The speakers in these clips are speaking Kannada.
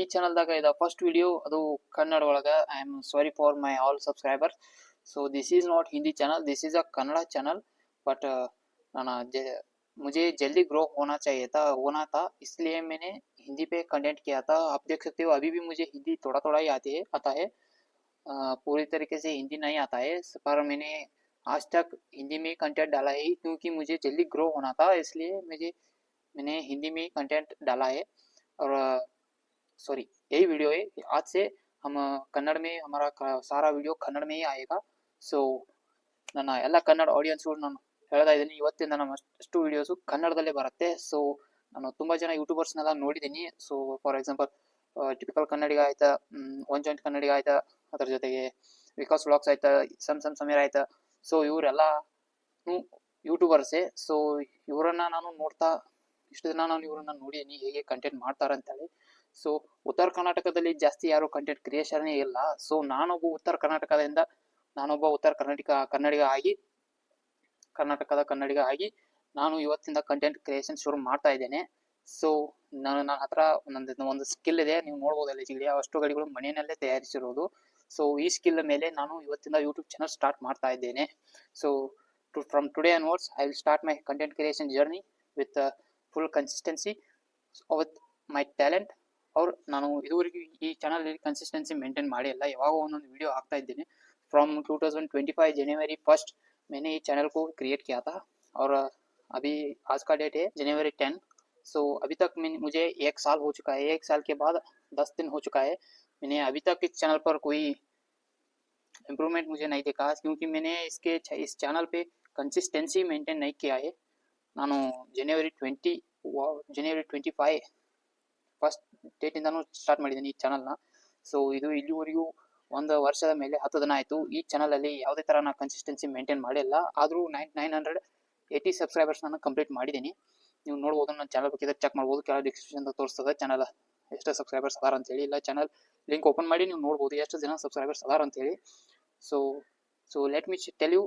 ಈ ಚಾನಲ್ದಾಗ ಇದು ಫಸ್ಟ್ ವಿಡಿಯೋ ಅದು ಕನ್ನಡ ಒಳಗ I am sorry for my all subscriber so this is not Hindi channel this is a Kannada channel but नाना मुझे जल्दी ग्रो होना चाहिए था होना था इसलिए मैंने हिंदी पे कंटेंट किया था आप देख सकते हो अभी भी मुझे हिंदी थोड़ा थोड़ा ही आती है आता है अ, पूरी तरीके से हिंदी नहीं आता है पर मैंने आज तक हिंदी में कंटेंट डाला है क्योंकि मुझे जल्दी ग्रो होना था इसलिए मुझे मैंने हिंदी में कंटेंट डाला है और सॉरी यही वीडियो है आज से हम कन्नड़ में हमारा क- सारा वीडियो कन्नड़ में ही आएगा ಸೊ ನನ್ನ ಎಲ್ಲ ಕನ್ನಡ ಆಡಿಯನ್ಸ್ಗಳು ನಾನು ಹೇಳ್ತಾ ಇದ್ದೀನಿ ಇವತ್ತಿಂದ ನಮ್ಮ ಅಷ್ಟು ವಿಡಿಯೋಸು ಕನ್ನಡದಲ್ಲೇ ಬರುತ್ತೆ ಸೊ ನಾನು ತುಂಬ ಜನ ಯೂಟ್ಯೂಬರ್ಸ್ನೆಲ್ಲ ನೋಡಿದ್ದೀನಿ so for example typical Kannadiga ಆಯ್ತಾ ಒನ್ ಜಾಯಿಂಟ್ ಕನ್ನಡಿಗ ಆಯ್ತಾ ಅದ್ರ ಜೊತೆಗೆ ವಿಕಾಸ್ ವ್ಲಾಗ್ಸ್ ಆಯ್ತಾ ಸಮ್ ಸಮ್ ಸಮೀರ್ ಆಯ್ತಾ ಸೊ ಇವರೆಲ್ಲ ಯೂಟ್ಯೂಬರ್ಸೇ ಸೊ ಇವರನ್ನ ನಾನು ನೋಡ್ತಾ ಇಷ್ಟು ದಿನ ನಾನು ಇವ್ರನ್ನ ನೋಡಿದ್ದೀನಿ ಹೇಗೆ ಕಂಟೆಂಟ್ ಮಾಡ್ತಾರೆ ಅಂತೇಳಿ ಸೊ ಉತ್ತರ ಕರ್ನಾಟಕದಲ್ಲಿ ಜಾಸ್ತಿ ಯಾರು ಕಂಟೆಂಟ್ ಕ್ರಿಯೇಷನ್ನೇ ಇಲ್ಲ. ಸೊ ನಾನೊಬ್ಬ ಉತ್ತರ ಕರ್ನಾಟಕದಿಂದ ನಾನೊಬ್ಬ ಉತ್ತರ ಕರ್ನಾಟಕ, ಕನ್ನಡಿಗ ಆಗಿ, ಕರ್ನಾಟಕದ ಕನ್ನಡಿಗ ಆಗಿ ನಾನು ಇವತ್ತಿಂದ ಕಂಟೆಂಟ್ ಕ್ರಿಯೇಷನ್ ಶುರು ಮಾಡ್ತಾ ಇದ್ದೇನೆ. ಸೊ ನಾನು, ನನ್ನ ಹತ್ರ ಒಂದೊಂದು ಒಂದು ಸ್ಕಿಲ್ ಇದೆ. ನೀವು ನೋಡ್ಬೋದು ಎಲಿಜಿಗೆ ಅಷ್ಟು ಗಡಿಗಳು ಮನೆಯಲ್ಲೇ ತಯಾರಿಸಿರೋದು. ಸೊ ಈ ಸ್ಕಿಲ್ ಮೇಲೆ ನಾನು ಇವತ್ತಿಂದ ಯೂಟ್ಯೂಬ್ ಚಾನಲ್ ಸ್ಟಾರ್ಟ್ ಮಾಡ್ತಾ ಇದ್ದೇನೆ. So to from today onwards I will start my content creation journey with full consistency with my talent ಅವ್ರು ನಾನು ಇದುವರೆಗೂ ಈ ಚಾನಲಲ್ಲಿ ಕನ್ಸಿಸ್ಟೆನ್ಸಿ ಮೇಂಟೈನ್ ಮಾಡಿಲ್ಲ ಯಾವಾಗ ಒಂದೊಂದು ವಿಡಿಯೋ ಹಾಕ್ತಾ ಇದ್ದೀನಿ फ्रॉम 2025 जनवरी फर्स्ट मैंने ये चैनल को क्रिएट किया था और अभी आज का डेट है जनवरी 10 सो अभी तक मैंने मुझे एक साल हो चुका है एक साल के बाद दस दिन हो चुका है मैंने अभी तक इस चैनल पर कोई इम्प्रूवमेंट मुझे नहीं देखा क्योंकि मैंने इसके इस चैनल पे कंसिस्टेंसी मेंटेन नहीं किया है ನಾನು January twenty January twenty five first ಡೇಟಿಂದನೂ start ಮಾಡಿದ್ದೀನಿ ಈ ಚಾನಲ್ನ ಸೊ ಇದು ಇಲ್ಲಿವರೆಗೂ ಒಂದು ವರ್ಷದ ಮೇಲೆ ಹತ್ತು ದಿನ ಆಯಿತು. ಈ ಚಾನಲಲ್ಲಿ ಯಾವುದೇ ಥರ ನಾನು ಕನ್ಸಿಸ್ಟೆನ್ಸಿ ಮೇಂಟೈನ್ ಮಾಡಿಲ್ಲ. ಆದರೂ nine nine hundred eighty subscribers ನಾನು ಕಂಪ್ಲೀಟ್ ಮಾಡಿದ್ದೀನಿ ನೀವು ನೋಡ್ಬೋದು ನನ್ನ ಚಾನಲ್ ಬೇಕಿದ್ರೆ ಚೆಕ್ ಮಾಡ್ಬೋದು. ಕೆಳಗೆ ಡಿಸ್ಕ್ರಿಪ್ಷನ್ ತೋರಿಸ್ತದೆ ಚಾನಲ್ ಎಷ್ಟು ಸಬ್ಸ್ಕ್ರೈಬರ್ಸ್ ಅದಾರ ಅಂತೇಳಿ. ಇಲ್ಲ ಚಾನಲ್ ಲಿಂಕ್ ಓಪನ್ ಮಾಡಿ ನೀವು ನೋಡ್ಬೋದು ಎಷ್ಟು ಜನ ಸಬ್ಸ್ಕ್ರೈಬರ್ಸ್ ಅದಾರ ಅಂತೇಳಿ. So so let me tell you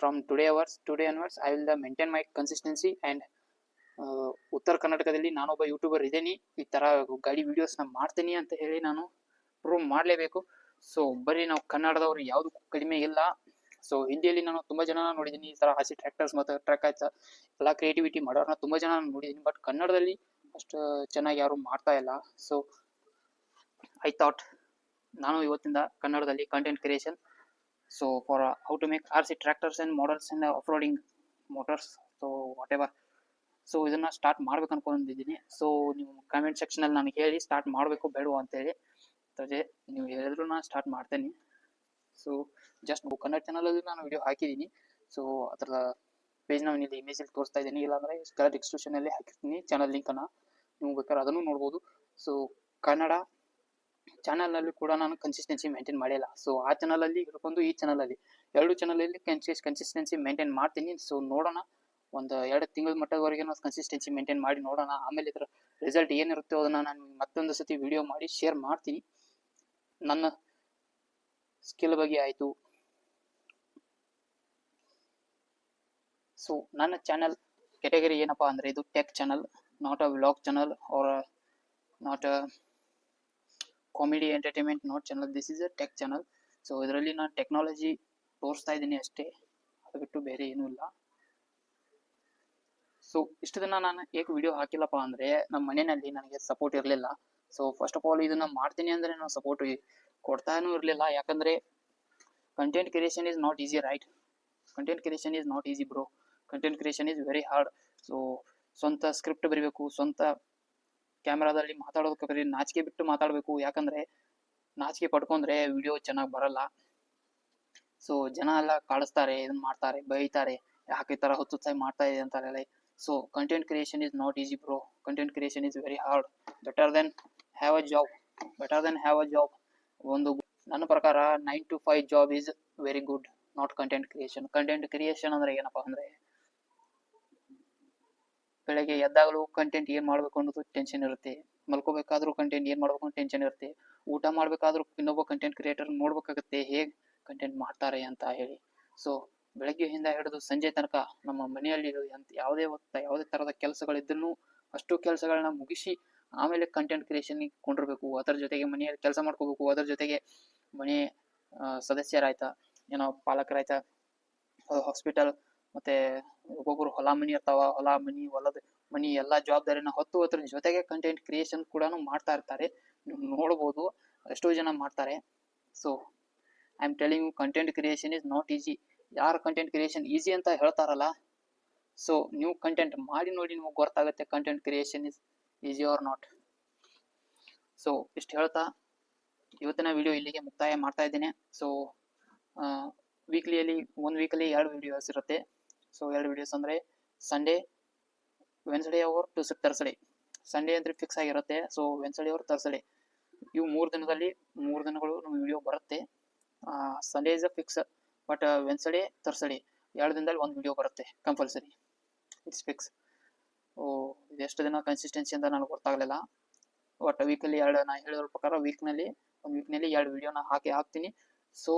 from today ours today onwards I will the maintain my consistency and ಉತ್ತರ ಕರ್ನಾಟಕದಲ್ಲಿ ನಾನೊಬ್ಬ ಯೂಟ್ಯೂಬರ್ ಇದ್ದೀನಿ. ಈ ಥರ ಗಾಡಿ ವೀಡಿಯೋಸ್ನ ಮಾಡ್ತೀನಿ ಅಂತ ಹೇಳಿ ನಾನು ಪ್ರೂವ್ ಮಾಡಲೇಬೇಕು. ಸೊ ಬರೀ ನಾವು ಕನ್ನಡದವರು ಯಾವುದಕ್ಕೂ ಕಡಿಮೆ ಇಲ್ಲ. ಸೊ ಹಿಂದಿಯಲ್ಲಿ ನಾನು ತುಂಬ ಜನ ನೋಡಿದ್ದೀನಿ. ಈ ಥರ ಹಸಿ ಟ್ರ್ಯಾಕ್ಟರ್ಸ್ ಮತ್ತು ಟ್ರಕ್ ಆಯ್ತಾ, ಎಲ್ಲ ಕ್ರಿಯೇಟಿವಿಟಿ ಮಾಡೋರನ್ನ ತುಂಬ ಜನ ನೋಡಿದ್ದೀನಿ. ಬಟ್ ಕನ್ನಡದಲ್ಲಿ ಅಷ್ಟು ಚೆನ್ನಾಗಿ ಯಾರು ಮಾಡ್ತಾ ಇಲ್ಲ. ಸೊ ಐ ಥಾಟ್ ನಾನು ಇವತ್ತಿಂದ ಕನ್ನಡದಲ್ಲಿ content creation so for how to make R C tractors and models and off roading motors so whatever so ಇದನ್ನ ಸ್ಟಾರ್ಟ್ ಮಾಡ್ಬೇಕು ಅನ್ಕೊಂಡಿದ್ದೀನಿ. ಸೊ ನೀವು ಕಮೆಂಟ್ ಸೆಕ್ಷನಲ್ಲಿ ನನಗೆ ಹೇಳಿ ಸ್ಟಾರ್ಟ್ ಮಾಡಬೇಕು ಅಂತ ಅಂತೇಳಿ. ಅದೇ ನೀವು ಹೇಳಿದ್ರು ನಾನು ಸ್ಟಾರ್ಟ್ ಮಾಡ್ತೇನೆ ಸೊ ಜಸ್ಟ್ ಕನ್ನಡ ಚಾನಲಲ್ಲಿ ನಾನು ವಿಡಿಯೋ ಹಾಕಿದ್ದೀನಿ. ಸೊ ಅದರ ಪೇಜ್ ನಾನು ಇಲ್ಲಿ ಇಮೇಜಲ್ಲಿ ತೋರಿಸ್ತಾ ಇದ್ದೀನಿ. ಇಲ್ಲಾಂದರೆ ಕೆಳ ಡಿಸ್ಕ್ರಿಪ್ಷನಲ್ಲಿ ಹಾಕಿರ್ತೀನಿ ಚಾನಲ್ ಲಿಂಕನ್ನು ನೀವು ಬೇಕಾದ್ರೆ ಅದನ್ನು ನೋಡ್ಬೋದು. ಸೊ ಕನ್ನಡ ಚಾನಲ್ನಲ್ಲಿ ಕೂಡ ನಾನು ಕನ್ಸಿಸ್ಟೆನ್ಸಿ ಮೇಂಟೈನ್ ಮಾಡಿಲ್ಲ. ಸೊ ಆ ಚಾನಲಲ್ಲಿ ಹಿಡ್ಕೊಂಡು ಈ ಚಾನಲಲ್ಲಿ ಎರಡು ಚಾನಲಲ್ಲಿ ಅಲ್ಲಿ ಕನ್ಸಿಸ್ಟೆನ್ಸಿ ಮೇಂಟೈನ್ ಮಾಡ್ತೀನಿ. ಸೊ ನೋಡೋಣ. ಒಂದು ಎರಡು ತಿಂಗಳ ಮಟ್ಟದವರೆಗೆ ನಾವು ಕನ್ಸಿಸ್ಟೆನ್ಸಿ ಮೇಂಟೈನ್ ಮಾಡಿ ನೋಡೋಣ. ಆಮೇಲೆ ಇದರ ರಿಸಲ್ಟ್ ಏನಿರುತ್ತೋ ಅದನ್ನು ನಾನು ಮತ್ತೊಂದು ಸತಿ ವಿಡಿಯೋ ಮಾಡಿ ಶೇರ್ ಮಾಡ್ತೀನಿ. ನನ್ನ ಸ್ಕಿಲ್ ಬಗ್ಗೆ ಆಯಿತು. ಸೊ ನನ್ನ ಚಾನಲ್ ಕೆಟಗರಿ ಏನಪ್ಪಾ ಅಂದರೆ ಇದು tech channel not a vlog channel or not a comedy entertainment not channel this is a tech channel so ಇದರಲ್ಲಿ ನಾನು ಟೆಕ್ನಾಲಜಿ ತೋರಿಸ್ತಾ ಇದ್ದೀನಿ ಅಷ್ಟೇ. ಅದು ಬಿಟ್ಟು ಬೇರೆ ಏನೂ ಇಲ್ಲ. ಸೊ ಇಷ್ಟು ದಿನ ನಾನು ಏಕೆ ವಿಡಿಯೋ ಹಾಕಿಲ್ಲಪ್ಪ ಅಂದರೆ ನಮ್ಮ ಮನೆಯಲ್ಲಿ ನನಗೆ ಸಪೋರ್ಟ್ ಇರಲಿಲ್ಲ. ಸೊ ಫಸ್ಟ್ ಆಫ್ ಆಲ್ ಇದನ್ನ ಮಾಡ್ತೀನಿ ಅಂದರೆ ನಾನು ಸಪೋರ್ಟ್ ಕೊಡ್ತಾನೂ ಇರಲಿಲ್ಲ. ಯಾಕಂದರೆ content creation is not easy right content creation is not easy bro content creation is very hard so ಸ್ವಂತ ಸ್ಕ್ರಿಪ್ಟ್ ಬರೀಬೇಕು, ಸ್ವಂತ ಕ್ಯಾಮ್ರಾದಲ್ಲಿ ಮಾತಾಡೋದಕ್ಕೆ ನಾಚಿಕೆ ಬಿಟ್ಟು ಮಾತಾಡಬೇಕು. ಯಾಕಂದರೆ ನಾಚಿಕೆ ಪಡ್ಕೊಂಡ್ರೆ ವಿಡಿಯೋ ಚೆನ್ನಾಗಿ ಬರಲ್ಲ. ಸೊ ಜನ ಎಲ್ಲ ಕಾಡಿಸ್ತಾರೆ ಇದನ್ನ ಮಾಡ್ತಾರೆ, ಬೈತಾರೆ. ಯಾಕೆ ಈ ಥರ ಹೊತ್ತು ಸಾಯಿ ಮಾಡ್ತಾ ಇದೆ ಅಂತಾರೆಲ್ಲ. So content creation is not easy bro content creation is very hard better than have a job better than have a job ಒಂದು ನನ್ನ ಪ್ರಕಾರ nine to five job is very good not content creation content creation ಅಂದ್ರೆ ಏನಪ್ಪ ಅಂದ್ರೆ, ಬೆಳಗ್ಗೆ ಎದ್ದಾಗಲೂ ಕಂಟೆಂಟ್ ಏನ್ ಮಾಡ್ಬೇಕು ಅನ್ನೋದು ಟೆನ್ಷನ್ ಇರುತ್ತೆ. ಮಲ್ಕೋಬೇಕಾದ್ರೂ ಕಂಟೆಂಟ್ ಏನ್ ಮಾಡ್ಬೇಕು ಅಂತ ಟೆನ್ಷನ್ ಇರುತ್ತೆ. ಊಟ ಮಾಡ್ಬೇಕಾದ್ರೂ ಇನ್ನೊಬ್ಬ ಕಂಟೆಂಟ್ ಕ್ರಿಯೇಟರ್ ನೋಡ್ಬೇಕಾಗುತ್ತೆ ಹೇಗೆ ಕಂಟೆಂಟ್ ಮಾಡ್ತಾರೆ ಅಂತ ಹೇಳಿ. ಸೊ ಬೆಳಗ್ಗೆಯಿಂದ ಹಿಡಿದು ಸಂಜೆ ತನಕ ನಮ್ಮ ಮನೆಯಲ್ಲಿ ಯಾವುದೇ ಒತ್ತ, ಯಾವುದೇ ತರಹದ ಕೆಲಸಗಳಿದ್ದನ್ನು ಅಷ್ಟು ಕೆಲಸಗಳನ್ನ ಮುಗಿಸಿ ಆಮೇಲೆ ಕಂಟೆಂಟ್ ಕ್ರಿಯೇಷನ್ಗೆ ಕೊಂಡಿರ್ಬೇಕು. ಅದರ ಜೊತೆಗೆ ಮನೆಯಲ್ಲಿ ಕೆಲಸ ಮಾಡ್ಕೋಬೇಕು. ಅದರ ಜೊತೆಗೆ ಮನೆ ಸದಸ್ಯರಾಯ್ತಾ, ಏನೋ ಪಾಲಕರಾಯ್ತ ಹಾಸ್ಪಿಟಲ್ ಮತ್ತೆ ಒಬ್ಬೊಬ್ರು ಹೊಲ ಮನಿ ಇರ್ತಾವ. ಹೊಲ ಮನಿ, ಹೊಲದ ಮನಿ ಎಲ್ಲಾ ಜವಾಬ್ದಾರಿನ ಹೊತ್ತು ಅದ್ರ ಜೊತೆಗೆ ಕಂಟೆಂಟ್ ಕ್ರಿಯೇಷನ್ ಕೂಡ ಮಾಡ್ತಾ ಇರ್ತಾರೆ. ನೀವು ನೋಡ್ಬೋದು, ಎಷ್ಟೋ ಜನ ಮಾಡ್ತಾರೆ. So I am telling content creation is not easy ಯಾರು ಕಂಟೆಂಟ್ ಕ್ರಿಯೇಷನ್ ಈಸಿ ಅಂತ ಹೇಳ್ತಾರಲ್ಲ ಸೊ ನೀವು ಕಂಟೆಂಟ್ ಮಾಡಿ ನೋಡಿ ನಿಮಗೆ ಗೊತ್ತಾಗುತ್ತೆ content creation is easy or not so ಇಷ್ಟು ಹೇಳ್ತಾ, ಇವತ್ತಿನ ವಿಡಿಯೋ ಇಲ್ಲಿಗೆ ಮುಕ್ತಾಯ ಮಾಡ್ತಾ ಇದ್ದೇನೆ. ಸೊ ವೀಕ್ಲಿಯಲ್ಲಿ ಒಂದು ವೀಕಲ್ಲಿ ಎರಡು ವಿಡಿಯೋಸ್ ಇರುತ್ತೆ. ಸೊ ಎರಡು ವಿಡಿಯೋಸ್ ಅಂದರೆ Sunday Wednesday or to Thursday Sunday ಅಂದರೆ ಫಿಕ್ಸ್ ಆಗಿರುತ್ತೆ. ಸೊ ವೆನ್ಸ್ಡೇ ಅವರ್ ತರ್ಸ್ಡೇ ಇವು ಮೂರು ದಿನದಲ್ಲಿ ಮೂರು ದಿನಗಳು ನಮ್ಮ ವಿಡಿಯೋ ಬರುತ್ತೆ. Sunday is a fix but Wednesday Thursday ಎರಡು ದಿನದಲ್ಲಿ ಒಂದು ವಿಡಿಯೋ ಬರುತ್ತೆ ಕಂಪಲ್ಸರಿ ಇಟ್ಸ್ ಫಿಕ್ಸ್ ಓ ಇದೆಷ್ಟು ದಿನ ಕನ್ಸಿಸ್ಟೆನ್ಸಿ ಅಂತ ನನಗೆ ಗೊತ್ತಾಗಲಿಲ್ಲ. ಬಟ್ ವೀಕಲ್ಲಿ ಎರಡು, ನಾ ಹೇಳಿದ್ರ ಪ್ರಕಾರ ವೀಕ್ನಲ್ಲಿ ಒಂದು ವೀಕ್ನಲ್ಲಿ ಎರಡು ವಿಡಿಯೋನ ಹಾಕಿ ಹಾಕ್ತೀನಿ. So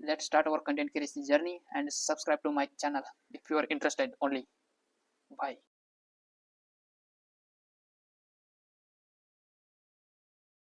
let start our content creation journey and subscribe to my channel if you are interested only bye